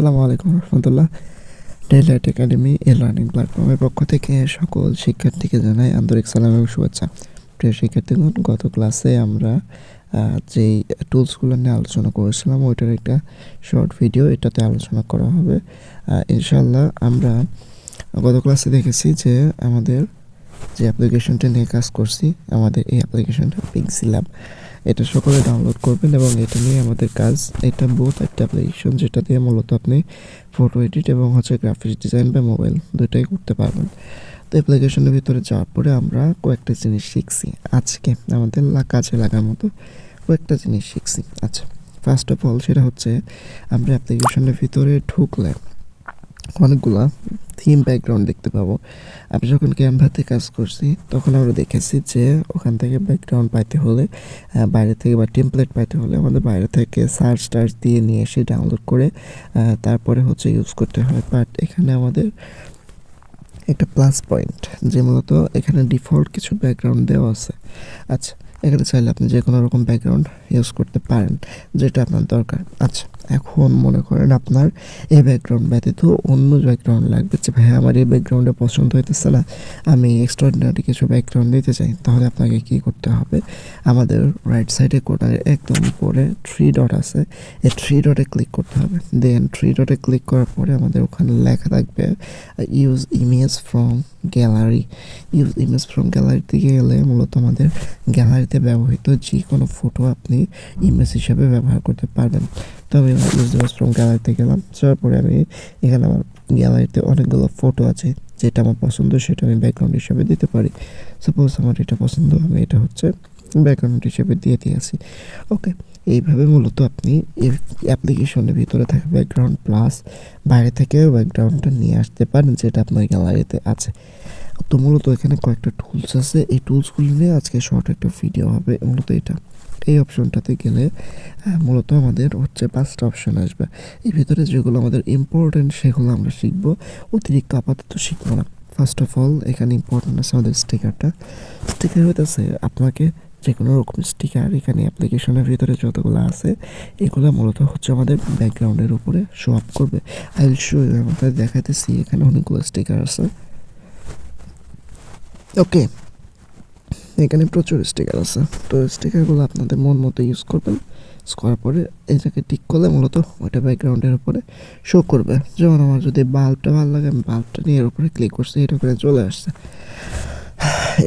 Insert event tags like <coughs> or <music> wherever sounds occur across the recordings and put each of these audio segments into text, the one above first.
আসসালামু আলাইকুম রহমতুল্লাহ। ডেলাইট একাডেমি এ লার্নিং প্ল্যাটফর্মের পক্ষ থেকে সকল শিক্ষার্থীকে জানাই আন্তরিক সালাম এবং শুভেচ্ছা। প্রিয় শিক্ষার্থীগণ, গত ক্লাসে আমরা যেই টুলসগুলো নিয়ে আলোচনা করেছিলাম, ওইটার একটা শর্ট ভিডিও, এটাতে আলোচনা করা হবে। ইনশাল্লাহ আমরা গত ক্লাসে দেখেছি যে আমাদের যে অ্যাপ্লিকেশনটা নিয়ে কাজ করছি, আমাদের এই অ্যাপ্লিকেশনটা পিক্সিল্যাব। এটা সকলে ডাউনলোড করবেন এবং এটা নিয়ে আমাদের কাজ। এটা বোথ একটা অ্যাপ্লিকেশন যেটা দিয়ে মূলত আপনি ফটো এডিট এবং হচ্ছে গ্রাফিক্স ডিজাইন বা মোবাইল দুটোই করতে পারবেন। তো অ্যাপ্লিকেশনের ভিতরে যাওয়ার পরে আমরা কয়েকটা জিনিস শিখছি। আজকে আমাদের কাজে লাগার মতো কয়েকটা জিনিস শিখছি। আচ্ছা ফার্স্ট অফ অল সেটা হচ্ছে আমরা অ্যাপ্লিকেশনের ভিতরে ঢুকলে অনেকগুলা থিম ব্যাকগ্রাউন্ড দেখতে পাবো। আমি যখন ক্যানভাতে কাজ করছি, তখন আমরা দেখেছি যে ওখান থেকে ব্যাকগ্রাউন্ড পাইতে হলে বাইরে থেকে বা টেমপ্লেট পাইতে হলে আমাদের বাইরে থেকে সার্চ টার্চ দিয়ে নিয়ে এসে ডাউনলোড করে তারপরে হচ্ছে ইউজ করতে হয়। বাট এখানে আমাদের একটা প্লাস পয়েন্ট যে মূলত এখানে ডিফল্ট কিছু ব্যাকগ্রাউন্ড দেওয়া আছে। আচ্ছা এখানে চাইলে আপনি যে কোনো রকম ব্যাকগ্রাউন্ড ইউজ করতে পারেন, যেটা আপনার দরকার। আচ্ছা এখন মনে করেন আপনার এই ব্যাকগ্রাউন্ড ব্যতীত অন্য ব্যাকগ্রাউন্ড লাগবে। যে ভাই আমার এই ব্যাকগ্রাউন্ডে পছন্দ হইতেছে না, আমি এক্সট্রাঅর্ডিনারি কিছু ব্যাকগ্রাউন্ড দিতে চাই, তাহলে আপনাকে কি করতে হবে? আমাদের রাইট সাইডে কোনারে একদম উপরে থ্রি ডট আছে এই থ্রি ডটে ক্লিক করতে হবে। দেন থ্রি ডটে ক্লিক করার পরে আমাদের ওখানে লেখা থাকবে use image from gallery use image from gallery থেকে গেলে মূলত আমাদের গ্যালারিতে ব্যবহৃত যে কোনো ফটো আপনি ইমেজ হিসাবে ব্যবহার করতে পারবেন। তো আমি ইউজ ইমেজ ফ্রম গ্যালারিতে গেলাম। যাওয়ার পরে আমি এখানে আমার গ্যালারিতে অনেকগুলো ফটো আছে, যেটা আমার পছন্দ, সেটা আমি ব্যাকগ্রাউন্ড হিসাবে দিতে পারি। সাপোজ আমার এটা পছন্দ, আমি এটা হচ্ছে ব্যাকগ্রাউন্ড হিসেবে দিয়ে দিয়েছি ওকে এইভাবে মূলত আপনি অ্যাপ্লিকেশনের ভিতরে থাকা ব্যাকগ্রাউন্ড প্লাস বাইরে থেকেও ব্যাকগ্রাউন্ডটা নিয়ে আসতে পারেন, যেটা আপনার গ্যালারিতে আছে। তো মূলত এখানে কয়েকটা টুলস আছে। এই টুলসগুলো নিয়ে আজকে শর্ট একটা ভিডিও হবে, মূলত এটা। এই অপশনটাতে গেলে মূলত আমাদের হচ্ছে পাঁচটা অপশন আসবে। এর ভিতরে যেগুলো আমাদের ইম্পর্টেন্ট সেগুলো আমরা শিখব, অতিরিক্ত আপাতত শিখব না। ফার্স্ট অফ অল এখানে ইম্পর্টেন্ট আছে আমাদের স্টিকারটা স্টিকার হইতেছে আপনাকে যে কোনো রকম স্টিকার এখানে অ্যাপ্লিকেশনের ভিতরে যতগুলো আছে, এগুলো মূলত হচ্ছে আমাদের ব্যাকগ্রাউন্ডের উপরে শো আপ করবে। আই উইল শো আমাদের দেখাইতেছি, এখানে অনেকগুলো স্টিকার আছে। ওকে এখানে প্রচুর স্টিকার আছে। তো স্টিকারগুলো আপনাদের মন মতো ইউজ করবেন। করার পরে এটাকে ঠিক করলে মূলত ওইটা ব্যাকগ্রাউন্ডের উপরে শো করবে। যেমন আমার যদি বাল্বটা ভালো লাগে, আমি বাল্বটা নিয়ে এর উপরে ক্লিক করছি, এটা করে চলে আসছে।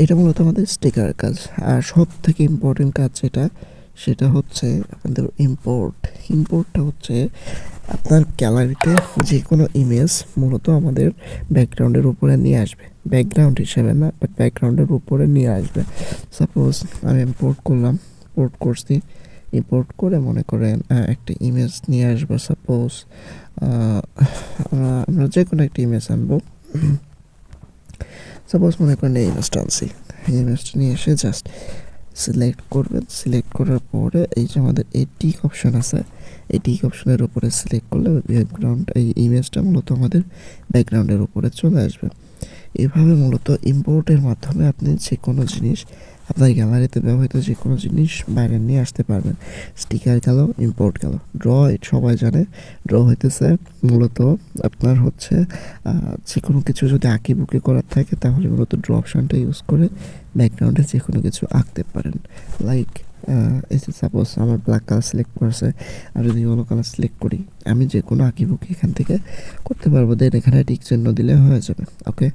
এটা মূলত আমাদের স্টিকার কাজ। আর সব থেকে ইম্পর্টেন্ট কাজ যেটা, সেটা হচ্ছে আপনাদের ইম্পোর্ট ইম্পোর্টটা হচ্ছে আপনার গ্যালারিতে যে কোনো ইমেজ মূলত আমাদের ব্যাকগ্রাউন্ডের উপরে নিয়ে আসবে। ব্যাকগ্রাউন্ড হিসেবে না বাট ব্যাকগ্রাউন্ডের উপরে নিয়ে আসবে। সাপোজ আমি ইম্পোর্ট করলাম ইম্পোর্ট করছি। ইম্পোর্ট করে মনে করেন একটা ইমেজ নিয়ে আসব সাপোজ আমরা যে কোনো একটা ইমেজ আনব। সাপোজ মনে করেন এই ইমেজটা আনছি। এই ইমেজটা নিয়ে এসে জাস্ট সিলেক্ট করবেন সিলেক্ট করার পরে এই যে আমাদের এই টিক অপশন আছে, এই টিক অপশনের উপরে সিলেক্ট করলে ব্যাকগ্রাউন্ড এই ইমেজটা মূলত আমাদের ব্যাকগ্রাউন্ডের উপরে চলে আসবে। এভাবে মূলত ইম্পোর্টের মাধ্যমে আপনি যে কোনো জিনিস আপনার গ্যালারিতে ব্যবহৃত যে কোনো জিনিস বাইরে নিয়ে আসতে পারবেন। স্টিকার গেল ইম্পোর্ট গেল। ড্র সবাই জানে। ড্র হইতেছে মূলত আপনার হচ্ছে যে কোনো কিছু যদি আঁকি বুকি করার থাকে তাহলে মূলত ড্র অপশনটা ইউজ করে ব্যাকগ্রাউন্ডে যে কোনো কিছু আঁকতে পারেন। লাইক এই সাপোজ আমার ব্ল্যাক কালার সিলেক্ট করেছে, আর যদি ইয়েলো কালার সিলেক্ট করি, আমি যে কোনো আঁকি বুকি এখান থেকে করতে পারব। দেন এখানে টিক চিহ্ন দিলে হয়ে যাবে ওকে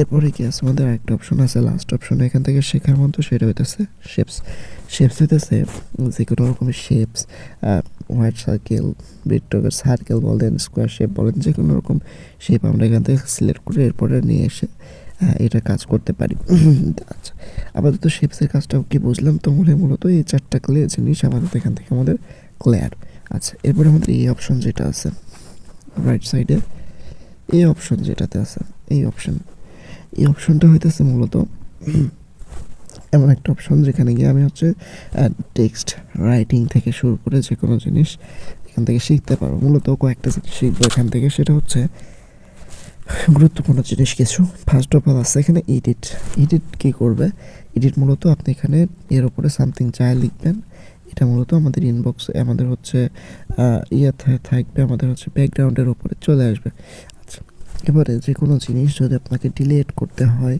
এরপরে কি আছে? আমাদের একটা অপশন আছে লাস্ট অপশন এখান থেকে শেখার মতো, সেটা হইতেছে শেপস শেপস হইতেছে যে কোনো রকমের শেপস হোয়াইট সার্কেল বৃত্তকের সার্কেল বলেন স্কোয়ার শেপ বলেন যে কোনো রকম শেপ আমরা এখান থেকে সিলেক্ট করে এরপরে নিয়ে এসে আহ, এটা কাজ করতে পারি। <laughs> আচ্ছা আপাতত শেপসের কাজটাও কি বুঝলাম? তো মনে মূলত এই চারটা ক্লিয়ার জিনিস আপাতত এখান থেকে আমাদের ক্লিয়ার আচ্ছা এরপরে আমাদের এই অপশন যেটা আছে রাইট সাইডে এই অপশন যেটাতে আছে এই অপশন এই অপশনটা হইতেছে মূলত <clears throat> এমন একটা অপশন যেখানে গিয়ে আমি হচ্ছে টেক্সট রাইটিং থেকে শুরু করে যে কোনো জিনিস এখান থেকে শিখতে পারব। মূলত কয়েকটা জিনিস শিখব এখান থেকে সেটা হচ্ছে গুরুত্বপূর্ণ জিনিস কিছু। ফার্স্ট অফ অল আছে এখানে এডিট এডিট কী করবে? এডিট মূলত আপনি এখানে এর উপরে সামথিং চাই লিখবেন, এটা মূলত আমাদের ইনবক্স আমাদের হচ্ছে ইয়ে থাকবে, আমাদের হচ্ছে ব্যাকগ্রাউন্ডের উপরে চলে আসবে। আচ্ছা এবারে যে কোনো জিনিস যদি আপনাকে ডিলেট করতে হয়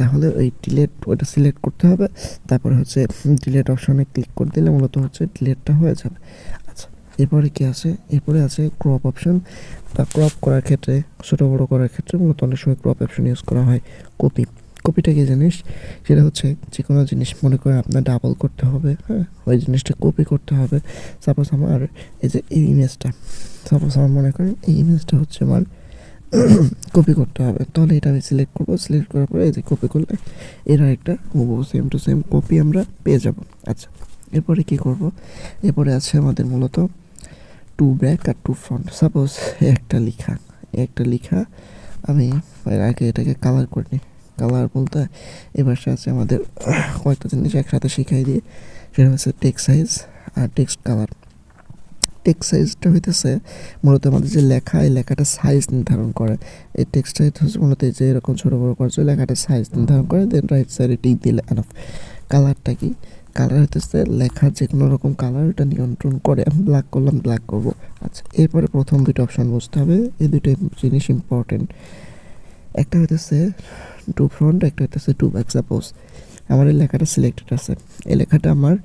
তাহলে ওই ডিলেট ওটা সিলেক্ট করতে হবে। তারপরে হচ্ছে ডিলেট অপশনে ক্লিক করে দিলে মূলত হচ্ছে ডিলেটটা হয়ে যাবে। এরপরে কি আছে? এরপরে আছে ক্রপ অপশন বা ক্রপ করার ক্ষেত্রে, ছোটো বড়ো করার ক্ষেত্রে মূলত অনেক সময় ক্রপ অপশন ইউজ করা হয় কপি। কপিটা কি জিনিস? সেটা হচ্ছে যে কোনো জিনিস, মনে করে আপনার ডাবল করতে হবে হ্যাঁ? ওই জিনিসটা কপি করতে হবে। সাপোজ আমার এই যে এই ইমেজটা সাপোজ আমার মনে করেন এই ইমেজটা হচ্ছে আমার <coughs> কপি করতে হবে। তাহলে এটা আমি সিলেক্ট করব। সিলেক্ট করার পরে এই যে কপি করলে এর একটা হুবহু সেম টু সেম কপি আমরা পেয়ে যাব। আচ্ছা এরপরে কি করব? এরপরে আছে আমাদের মূলত টু ব্যাক আর টু ফ্রন্ট সাপোজ একটা লেখা একটা লেখা, আমি আগে এটাকে কালার করে নিই কালার বলতে এবার আছে আমাদের কয়েকটা জিনিস একসাথে শিখাই দিয়ে, সেটা হচ্ছে টেক্সট সাইজ আর টেক্সট কালার টেক্সট সাইজটা হইতেছে মূলত আমাদের যে লেখা, এই লেখাটা সাইজ নির্ধারণ করে। এই টেক্সট সাইজ হচ্ছে মূলত যে এরকম ছোটো বড়ো করছে, লেখাটা সাইজ নির্ধারণ করে দেন রাইট সাইডে টিক দিলে এনাফ কালারটা কি? কালার হইতেছে লেখার যে কোনো রকম কালার এটা নিয়ন্ত্রণ করে, আমি ব্ল্যাক করলাম ব্ল্যাক করব। আচ্ছা এরপরে প্রথম দুটো অপশন বুঝতে হবে, এই দুটো জিনিস ইম্পর্টেন্ট একটা হইতেছে টু ফ্রন্ট একটা হইতেছে টু ব্যাক সাপোজ আমার এই লেখাটা সিলেক্টেড আছে। এই লেখাটা আমার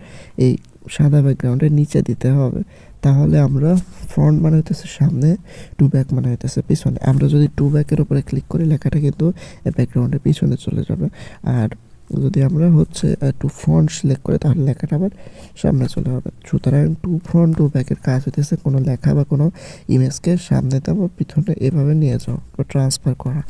এই সাদা ব্যাকগ্রাউন্ডের নিচে দিতে হবে। তাহলে আমরা ফ্রন্ট মানে হইতেছে সামনে টু ব্যাক মানে হইতেছে পিছনে। আমরা যদি টু ব্যাকের উপরে ক্লিক করি, লেখাটা কিন্তু ব্যাকগ্রাউন্ডের পিছনে চলে যাবে। আর যদি আমরা হচ্ছে টু ফ্রন্ট সিলেক্ট করি, তাহলে লেখাটা আবার সামনে চলে হবে। সুতরাং টু ফ্রন্ট টু ব্যাকের কাজ হইতেছে কোনো লেখা বা কোনো ইমেজকে সামনে দেবো পিছনে এভাবে নিয়ে যাওয়া বা ট্রান্সফার করা।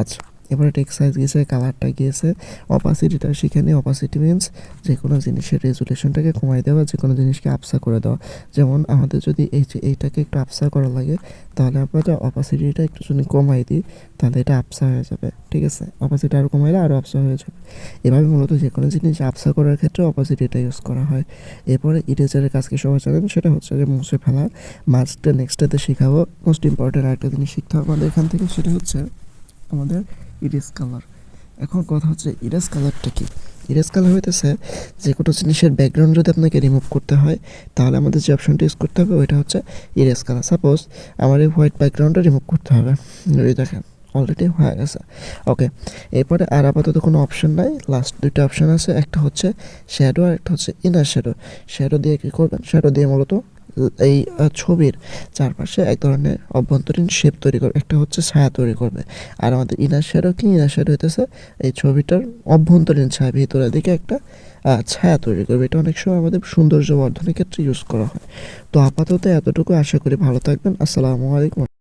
আচ্ছা এবারে টেক্সট সাইজ গিয়েছে কালারটা গিয়েছে অপাসিটিটা শিখে নিই অপাসিটি মিনস যে কোনো জিনিসের রেজুলেশনটাকে কমাই দেওয়া যে কোনো জিনিসকে আপসা করে দেওয়া। যেমন আমাদের যদি এই যে এইটাকে একটু আপসা করা লাগে, তাহলে আমরা অপাসিটিটা একটু যদি কমাই দিই, তাহলে এটা আপসা হয়ে যাবে, ঠিক আছে? অপাসিটি আরও কমাইলে আরও আপসা হয়ে যাবে। এভাবে মূলত যে কোনো জিনিস আপসা করার ক্ষেত্রে অপাসিটিটা ইউজ করা হয়। এরপরে ইরেজারের কাজকে সবাই জানেন? সেটা হচ্ছে যে মুছে ফেলা। মাস্কটা নেক্সটটাতে শেখাবো। মোস্ট ইম্পর্টেন্ট আরেকটা জিনিস শিখতে হবে আমাদের এখান থেকে, সেটা হচ্ছে আমাদের ইরেজ কালার। এখন কথা হচ্ছে ইরেজ কালারটা কি? ইরেস কালার হইতেছে যে কোনো জিনিসের ব্যাকগ্রাউন্ড যদি আপনাকে রিমুভ করতে হয়, তাহলে আমাদের যে অপশনটা ইউজ করতে হবে ওইটা হচ্ছে ইরেজ কালার। সাপোজ আমার এই হোয়াইট ব্যাকগ্রাউন্ডটা রিমুভ করতে হবে। এই দেখেন অলরেডি হয়ে গেছে। ওকে এরপরে আর আপাতত কোনো অপশন নাই। লাস্ট দুইটা অপশন আছে, একটা হচ্ছে শ্যাডো আর একটা হচ্ছে ইনার শ্যাডো শ্যাডো দিয়ে কী করবেন? শ্যাডো দিয়ে মূলত এই ছবির চারপাশে এক ধরনের অভ্যন্তরীণ শেপ তৈরি করবে। একটা হচ্ছে ছায়া তৈরি করবে। আর আমাদের ইনার শ্যাডো কি ইনার শ্যাডো হইতেছে? এই ছবিটার অভ্যন্তরীণ ছায়া, ভিতরের দিকে একটা ছায়া তৈরি করবে। এটা অনেক সময় আমাদের সৌন্দর্য বর্ধনের ক্ষেত্রে ইউজ করা হয়। তো আপাতত এতটুকু। আশা করি ভালো থাকবেন। আসসালামু আলাইকুম।